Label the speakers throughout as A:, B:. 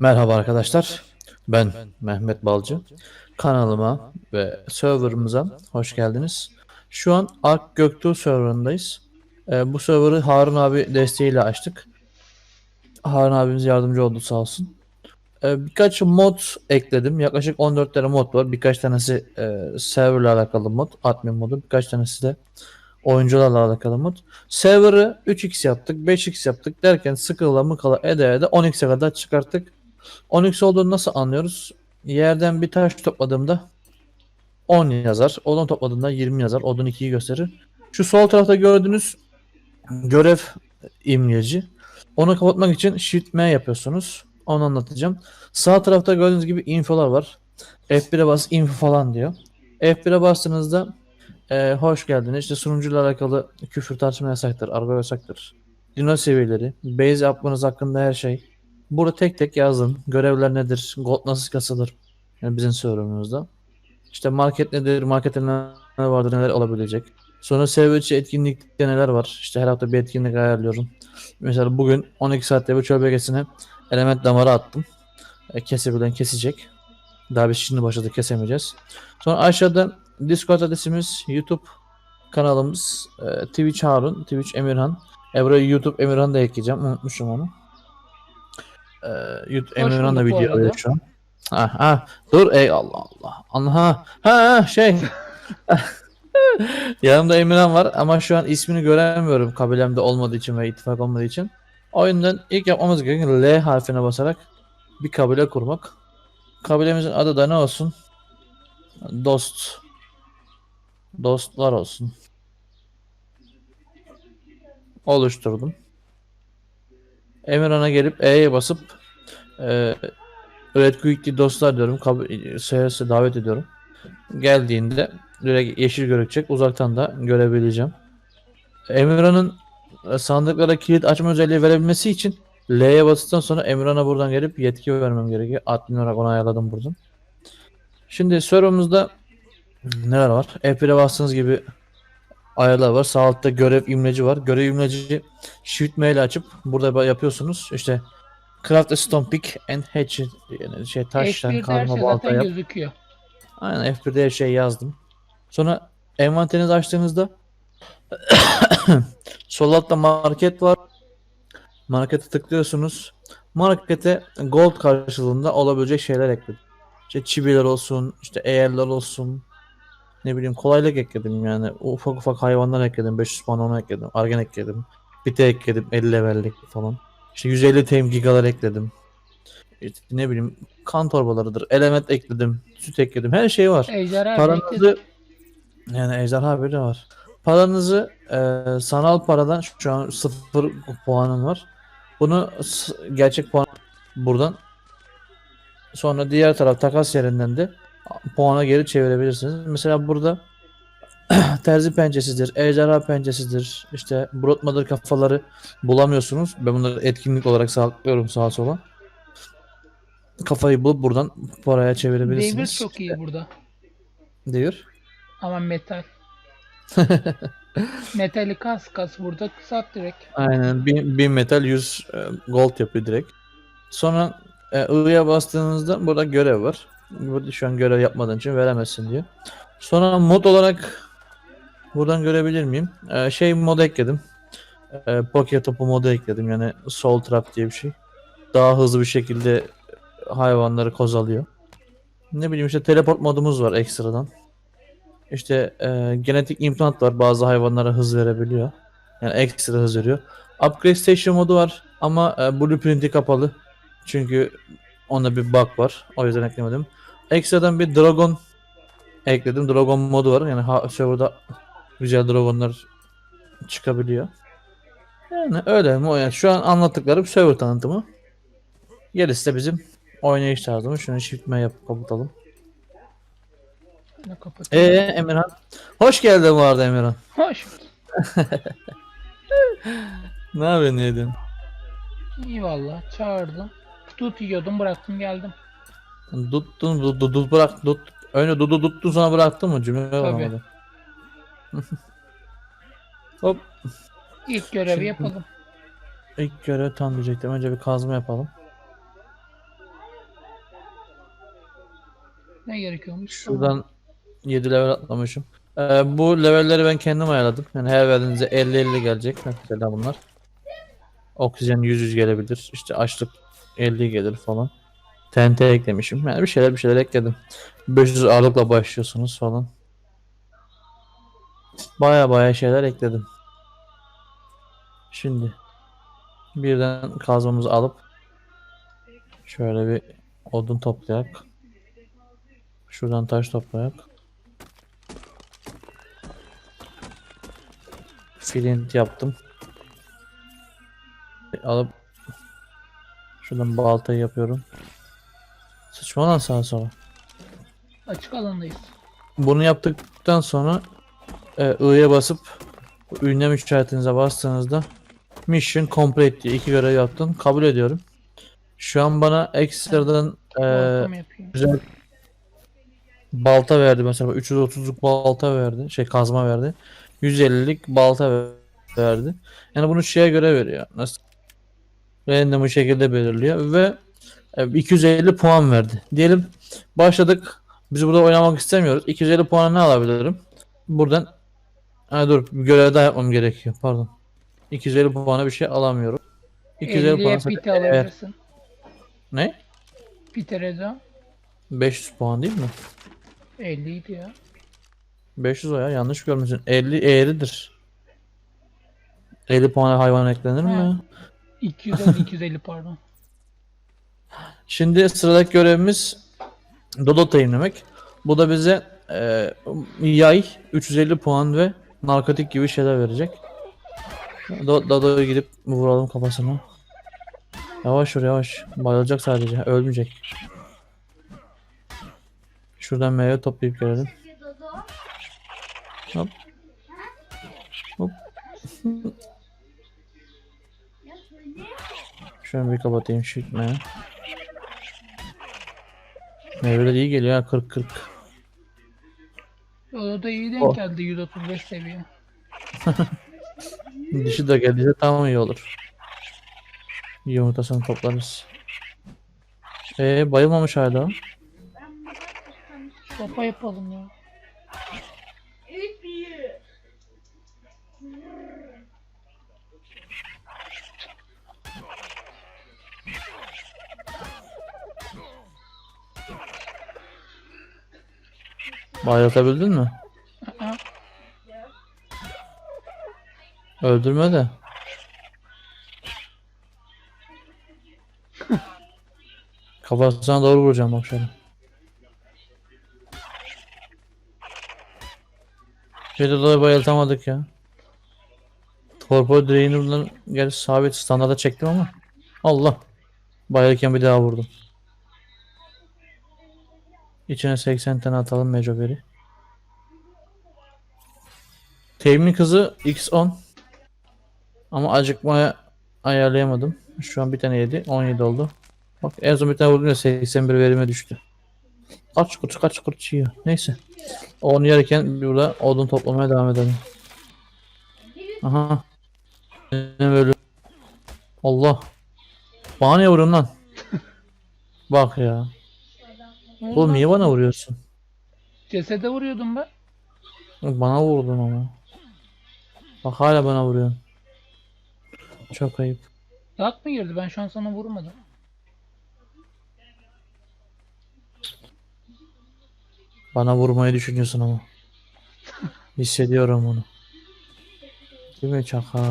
A: Merhaba arkadaşlar. Ben Mehmet Balcı. Kanalıma ve serverımıza hoş geldiniz. Şu an Ark Göktuğ serverındayız. Ee, bu serverı Harun abi desteğiyle açtık. Harun abimiz yardımcı oldu sağ olsun. Ee, birkaç mod ekledim. Yaklaşık 14 tane mod var. Birkaç tanesi e, serverla alakalı mod, admin modu. Birkaç tanesi de oyuncularla alakalı mod. Server'ı 3x yaptık, 5x yaptık derken sıkıla mıkala ede ede 10x'e kadar çıkarttık. 10x olduğunu nasıl anlıyoruz? Yerden bir taş topladığımda 10 yazar. Odun topladığımda 20 yazar. Odun 2'yi gösterir. Şu sol tarafta gördüğünüz görev imleci. Onu kapatmak için Shift M yapıyorsunuz. Onu anlatacağım. Sağ tarafta gördüğünüz gibi infolar var. F1'e bas info falan diyor. F1'e bastığınızda e, hoş geldiniz. İşte sunucuyla alakalı küfür tartışma yasaktır. Argo yasaktır. Dino seviyeleri, base yapmanız hakkında her şey. Burada tek tek yazdım. Görevler nedir? Gold nasıl kasılır? Yani bizim sorumuzda. İşte market nedir? Markette neler vardır? Neler olabilecek? Sonra server içi etkinlikte neler var? İşte her hafta bir etkinlik ayarlıyorum. Mesela bugün 12 saatte bir çöl bölgesine element damarı attım. E, kesebilen kesecek. Daha biz şimdi başladık kesemeyeceğiz. Sonra aşağıda Discord adresimiz, YouTube kanalımız, e, Twitch Harun, Twitch Emirhan. E YouTube Emirhan da ekleyeceğim. Unutmuşum onu. E,
B: Hoş
A: Emirhan da
B: bulduk bu
A: video
B: arada.
A: alıyor şu an. Ha, ha, dur ey Allah Allah. Allah ha, ha şey. Yanımda Emirhan var ama şu an ismini göremiyorum kabilemde olmadığı için ve ittifak olmadığı için. O yüzden ilk yapmamız gereken L harfine basarak bir kabile kurmak. Kabilemizin adı da ne olsun? Dost. Dostlar olsun. Oluşturdum. Emirhan'a gelip E'ye basıp e, Red Quickly dostlar diyorum. Seyrese davet ediyorum. Geldiğinde direkt yeşil gözükecek. Uzaktan da görebileceğim. Emirhan'ın e, sandıklara kilit açma özelliği verebilmesi için L'ye bastıktan sonra Emirhan'a buradan gelip yetki vermem gerekiyor. Admin olarak onu ayarladım buradan. Şimdi serverımızda neler var? F1'e bastığınız gibi ayarlar var. Sağ altta görev imleci var. Görev imleci Shift M ile açıp burada yapıyorsunuz. İşte Craft a stone pick and hatchet yani şey taştan
B: F1'de her
A: kazma
B: şey
A: balta yap.
B: gözüküyor.
A: Aynen F1'de her şey yazdım. Sonra envanterinizi açtığınızda sol altta market var. Markete tıklıyorsunuz. Markete gold karşılığında olabilecek şeyler ekledim. İşte çibiler olsun, işte eğerler olsun. Ne bileyim kolaylık ekledim yani. Ufak ufak hayvanlar ekledim. 500 puan ona ekledim. Argen ekledim. Bite ekledim. 50 levellik falan. İşte 150 tem gigalar ekledim. İşte ne bileyim kan torbalarıdır. Element ekledim. Süt ekledim. Her şey var.
B: Ejderha
A: Paranızı yani ejderha bile var. Paranızı e, sanal paradan şu an sıfır puanım var. Bunu gerçek puan buradan sonra diğer taraf takas yerinden de puana geri çevirebilirsiniz. Mesela burada terzi pençesidir, ejderha pençesidir, işte brotmadır kafaları bulamıyorsunuz. Ben bunları etkinlik olarak saklıyorum sağa sola. Kafayı bulup buradan paraya çevirebilirsiniz.
B: çok iyi burada.
A: Diyor.
B: Ama metal. Metali kas kas burada sat direkt.
A: Aynen 1000 metal 100 e, gold yapıyor direkt. Sonra e, I'ya bastığınızda burada görev var. Burada şu an görev yapmadığın için veremezsin diyor. Sonra mod olarak buradan görebilir miyim? E, şey mod ekledim. E, Poke topu modu ekledim. Yani soul trap diye bir şey. Daha hızlı bir şekilde hayvanları kozalıyor. Ne bileyim işte teleport modumuz var ekstradan. İşte e, genetik implant var. Bazı hayvanlara hız verebiliyor. Yani ekstra hız veriyor. Upgrade Station modu var ama e, blueprint'i kapalı. Çünkü onda bir bug var. O yüzden eklemedim. Ekstradan bir Dragon ekledim. Dragon modu var. Yani serverda güzel Dragonlar çıkabiliyor. Yani öyle mi? Yani şu an anlattıklarım server tanıtımı. Gerisi de bizim oynayış tarzımız. Şunu shift M yapıp kapatalım. Ee Emirhan. Hoş geldin bu arada Emirhan.
B: Hoş.
A: Ne yapıyorsun ne ediyorsun?
B: İyi valla çağırdım. Tut yiyordum bıraktım geldim.
A: Tuttun, dut, dut, dut bırak, dut. Önce dudu tuttun sonra bıraktın mı? Cümle olamadı. Hop.
B: İlk görevi
A: Şimdi-
B: yapalım.
A: İlk görev tam diyecektim. Önce bir kazma yapalım.
B: gitmeye gerekiyormuş.
A: Şuradan 7 level atlamışım. Ee, bu levelleri ben kendim ayarladım. Yani her verdiğinizde 50-50 gelecek. Mesela bunlar. Oksijen 100-100 gelebilir. İşte açlık 50 gelir falan. TNT eklemişim. Yani bir şeyler bir şeyler ekledim. 500 ağırlıkla başlıyorsunuz falan. Baya baya şeyler ekledim. Şimdi birden kazmamızı alıp şöyle bir odun toplayak. Şuradan taş toplayak. Flint yaptım. Alıp şuradan baltayı yapıyorum. Sıçma lan sağa sola.
B: Açık alandayız.
A: Bunu yaptıktan sonra e, I'ya basıp ünlem işaretinize bastığınızda mission complete diye iki görev yaptın. Kabul ediyorum. Şu an bana ekstradan e, güzel balta verdi mesela 330'luk balta verdi. Şey kazma verdi. 150'lik balta ver- verdi. Yani bunu şeye göre veriyor. Nasıl? Random şekilde belirliyor ve 250 puan verdi. Diyelim başladık. Biz burada oynamak istemiyoruz. 250 puanı ne alabilirim? Buradan ha, dur bir görev daha yapmam gerekiyor. Pardon. 250 puana bir şey alamıyorum. 250 puan
B: 50'ye
A: zaten-
B: pite alabilirsin.
A: Ne?
B: Pite rezo.
A: 500 puan değil mi?
B: 50 idi ya.
A: 500 o ya yanlış görmüşsün. 50 eğridir. 50 puana hayvan eklenir mi?
B: Ha.
A: ya?
B: 250 250 pardon.
A: Şimdi sıradaki görevimiz Dodo tayinlemek. Bu da bize e, yay 350 puan ve narkotik gibi şeyler verecek. Do Dodo'ya gidip vuralım kafasına. Yavaş vur yavaş. Bayılacak sadece. Ölmeyecek. Şuradan meyve toplayıp gelelim. Hop. Hop. Şunu bir kapatayım şu. Meyveler iyi geliyor ha 40 40.
B: O da iyi denk
A: O.
B: geldi 135 seviye.
A: Dişi de geldiyse tamam iyi olur. Yumurtasını toplarız. Ee bayılmamış hala.
B: Sopa yapalım ya.
A: Bayıltabildin mi? Öldürme de. Kafasına doğru vuracağım bak şöyle. Şöyle dolayı bayıltamadık ya. Torpil direğini buradan gel sabit standarda çektim ama. Allah. Bayılırken bir daha vurdum. İçine 80 tane atalım mecoberi. Teğmin kızı X10. Ama acıkmaya ayarlayamadım. Şu an bir tane yedi. 17 oldu. Bak en son bir tane vurdum ya 81 verime düştü. Kaç kutu kaç kutu yiyor. Neyse. Onu yerken burada odun toplamaya devam edelim. Aha. Benim ölü. Allah. Bana niye vuruyorsun lan? Bak ya. Oğlum niye bana vuruyorsun?
B: Cesede vuruyordum ben.
A: Bana vurdun ama. Bak hala bana vuruyorsun. Çok ayıp.
B: Lag mı girdi? Ben şu an sana vurmadım.
A: Bana vurmayı düşünüyorsun ama. Hissediyorum onu. Değil mi çakal?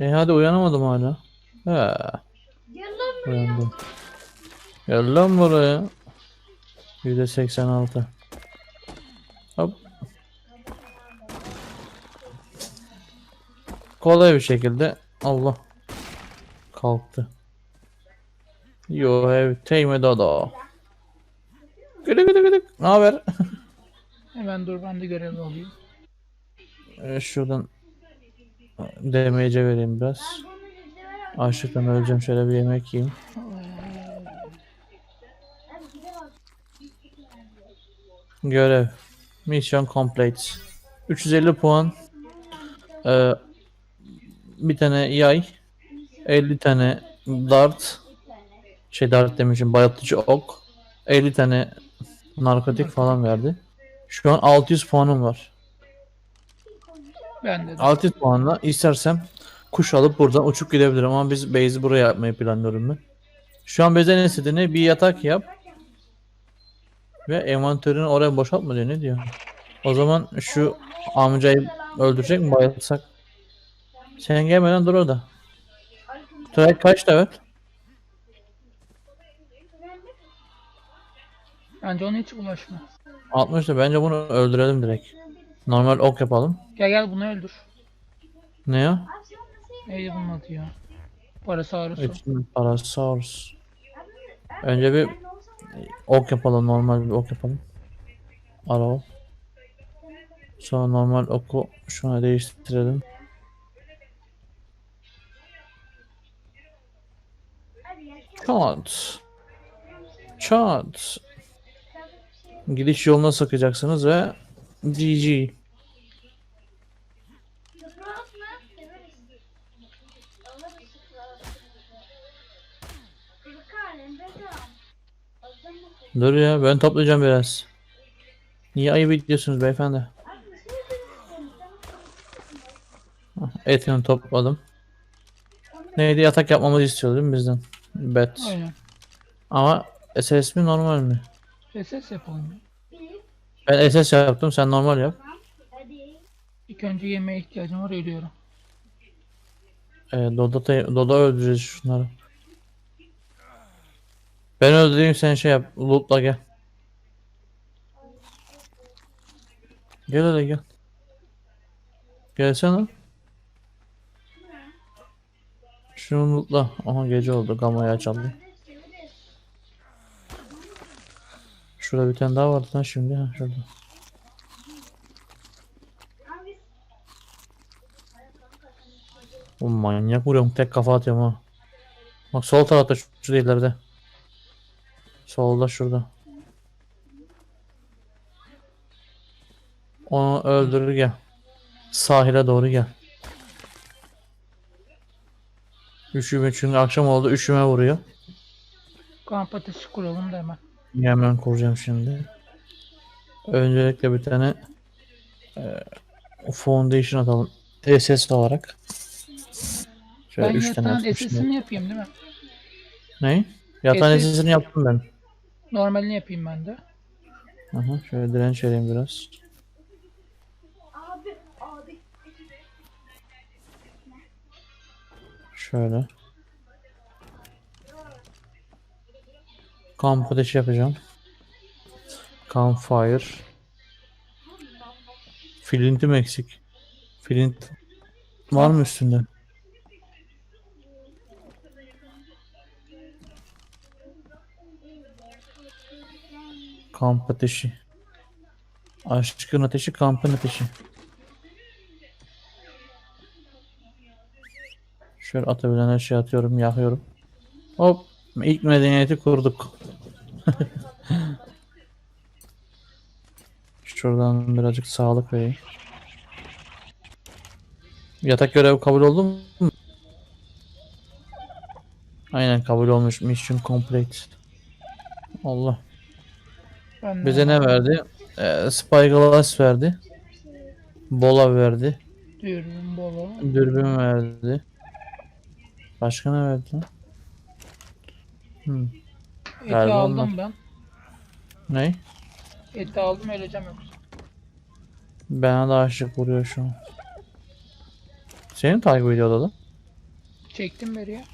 A: E hadi uyanamadım hala. He. Uyandım. Gel lan buraya. %86. Hop. Kolay bir şekilde Allah kalktı. You have tamed dodo. Gıdı gıdı gıdı. Ne haber?
B: Hemen dur ben de görev alayım.
A: Ee, Şuradan demeyece vereyim biraz. Açlıktan öleceğim. Şöyle bir yemek yiyeyim. Görev. Mission complete. 350 puan. Ee, bir tane yay. 50 tane dart. Şey dart demişim. Bayıltıcı ok. 50 tane narkotik falan verdi. Şu an 600 puanım var.
B: Ben de.
A: 600 puanla istersem kuş alıp buradan uçup gidebilirim ama biz base'i buraya yapmayı planlıyorum ben. Şu an ne istediğini bir yatak yap. Ve envanterini oraya boşaltma diyor ne diyor. O zaman şu amcayı öldürecek mi bayılsak? Sen gelmeden dur orada. Tuvalet kaç level?
B: Bence ona hiç bulaşma.
A: 60 da bence bunu öldürelim direkt. Normal ok yapalım.
B: Gel gel bunu öldür.
A: Ne ya?
B: Neydi bunun adı ya? Parasaurus.
A: Parasaurus. Önce bir ok yapalım. Normal bir ok yapalım. Arrow. Sonra normal oku şuna değiştirelim. Çat. Çat. Gidiş yoluna sakacaksınız ve GG. Dur ya ben toplayacağım biraz. Niye ayıp ediyorsunuz beyefendi? Etini topladım. Neydi yatak yapmamızı istiyor değil mi bizden? Bet.
B: Aynen.
A: Ama SS mi normal mi?
B: SS yapalım.
A: Ben SS yaptım sen normal yap.
B: İlk önce yemeğe ihtiyacım var ölüyorum.
A: Ee, Dodo, da- Dodo öldüreceğiz şunları. Ben öldüreyim sen şey yap. Lootla gel. Gel hele gel. Gelsene. Şunu lootla. Aha gece oldu. Gamayı açalım. Şurada bir tane daha vardı lan şimdi. Ha, şurada. O manyak vuruyorum. Tek kafa atıyorum ha. Bak sol tarafta şu, şu. Solda şurada. Onu öldürür gel. Sahile doğru gel. Üşüme çünkü akşam oldu üşüme vuruyor.
B: Kamp ateşi kuralım da hemen.
A: Hemen kuracağım şimdi. Öncelikle bir tane e, foundation atalım. SS olarak. Şöyle
B: ben
A: 3 tane
B: yatağın. SS'ini yapayım değil mi?
A: Ne? Yatağın
B: SS
A: SS'ini yaptım ben.
B: Normalini yapayım ben de.
A: Aha, şöyle direnç vereyim biraz. Şöyle. Kamp ateşi yapacağım. Campfire. Flintim eksik. Flint var mı üstünde? Kamp ateşi. Aşkın ateşi, kampın ateşi. Şöyle atabilen her şeyi atıyorum, yakıyorum. Hop, ilk medeniyeti kurduk. Şuradan birazcık sağlık vereyim. Yatak görevi kabul oldu mu? Aynen kabul olmuş. Mission complete. Allah.
B: Ben
A: Bize ne verdi? Ee, Spyglass verdi. Bola verdi.
B: Dürbün bolu.
A: Dürbün verdi. Başka ne verdi lan? Hmm.
B: Eti
A: Galiba
B: aldım
A: onlar.
B: ben.
A: Ne?
B: Eti aldım öleceğim yoksa.
A: Bana da aşık vuruyor şu an. Seni takip ediyor da.
B: Çektim beriye.
A: da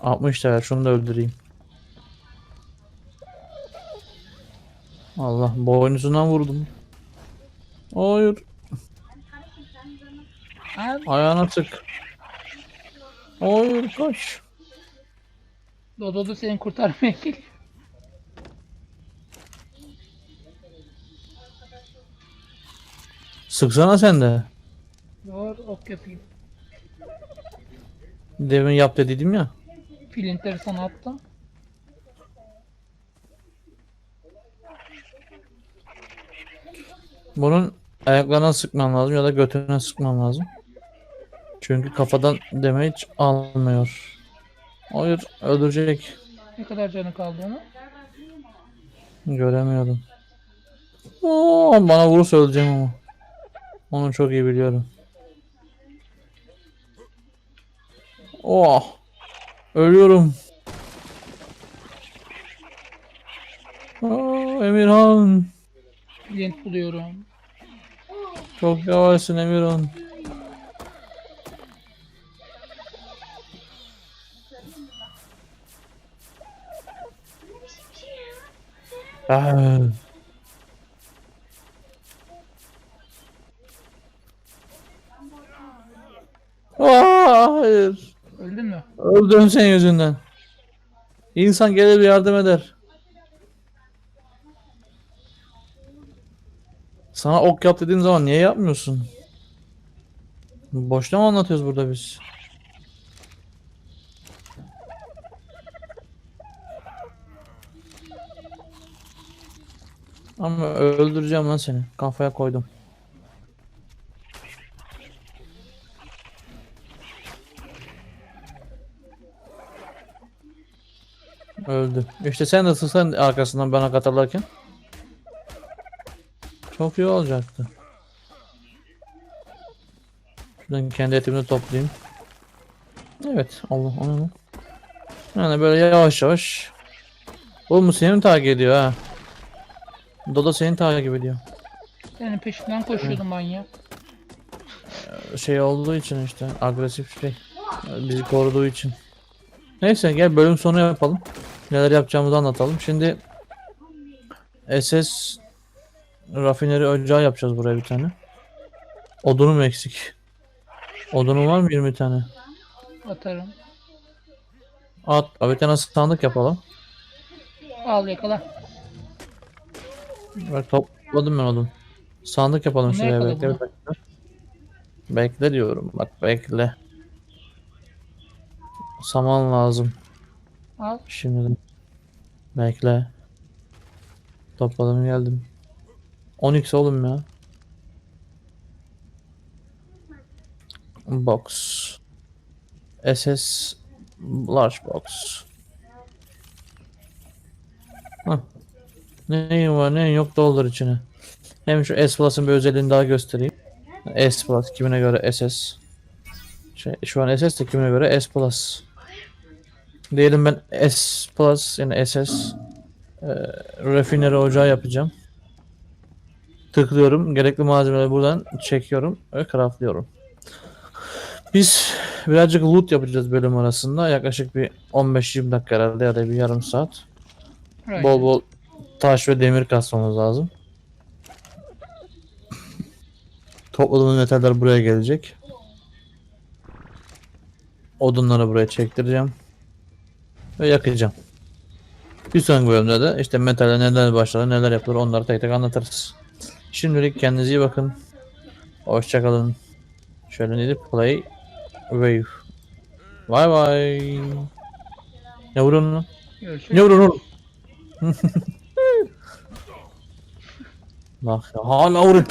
A: 60 da ver şunu da öldüreyim. Allah boynuzundan vurdum. Hayır. Ayağına tık. Hayır kaç.
B: Dodo da seni kurtarmaya geliyor.
A: Sıksana sen de.
B: Doğru ok yapayım.
A: Demin yap dedim ya.
B: Filintleri sana attım.
A: Bunun ayaklarına sıkmam lazım ya da götüne sıkmam lazım. Çünkü kafadan damage almıyor. Hayır öldürecek.
B: Ne kadar canı kaldı onun?
A: Göremiyorum. Oo, bana vurursa öleceğim ama. Onu çok iyi biliyorum. Oh. Ölüyorum. Aa, Emirhan.
B: Lent buluyorum.
A: Çok yavaşsın Emirhan. Ah. Aa, hayır.
B: Öldün mü?
A: Öldüm senin yüzünden. İnsan gelir yardım eder. Sana ok yap dediğim zaman niye yapmıyorsun? Boşuna mı anlatıyoruz burada biz? Ama öldüreceğim lan seni. Kafaya koydum. Öldü. İşte sen de sıksan arkasından bana katarlarken. Çok iyi olacaktı. Şuradan kendi etimi toplayayım. Evet Allah onu. Yani böyle yavaş yavaş. Oğlum seni mi takip ediyor ha? Dodo seni takip ediyor.
B: Senin peşinden koşuyordum manyak.
A: Şey olduğu için işte agresif şey. Bizi koruduğu için. Neyse gel bölüm sonu yapalım. Neler yapacağımızı anlatalım. Şimdi SS rafineri ocağı yapacağız buraya bir tane. Odunum eksik. Odunum var mı 20 tane?
B: Atarım.
A: At. Abi bir tane sandık yapalım.
B: Al yakala.
A: Bak topladım ben odun. Sandık yapalım
B: Ne
A: şuraya bekle. bekle. Bekle diyorum bak bekle. Saman lazım.
B: Al.
A: Şimdi bekle. Topladım geldim. 10x oğlum ya. Box. SS large box. Neyin var neyin yok doldur içine. Hem şu S Plus'ın bir özelliğini daha göstereyim. S Plus kimine göre SS. Şey, şu an SS de kimine göre S Plus. Diyelim ben S Plus yani SS e, rafineri ocağı yapacağım. Tıklıyorum. Gerekli malzemeleri buradan çekiyorum ve craftlıyorum. Biz birazcık loot yapacağız bölüm arasında. Yaklaşık bir 15-20 dakika herhalde ya da bir yarım saat.
B: Aynen.
A: Bol bol taş ve demir kasmamız lazım. Topladığımız metaller buraya gelecek. Odunları buraya çektireceğim. Ve yakacağım. Bir sonraki bölümde de işte metalle neler başlar, neler yapılır onları tek tek anlatırız. Şimdilik kendinize iyi bakın. Hoşçakalın. Şöyle neydi? Play Wave. Bye bye. Ne?
B: Görüşürüz.
A: Ne oğlum? Bak hala vuruyor.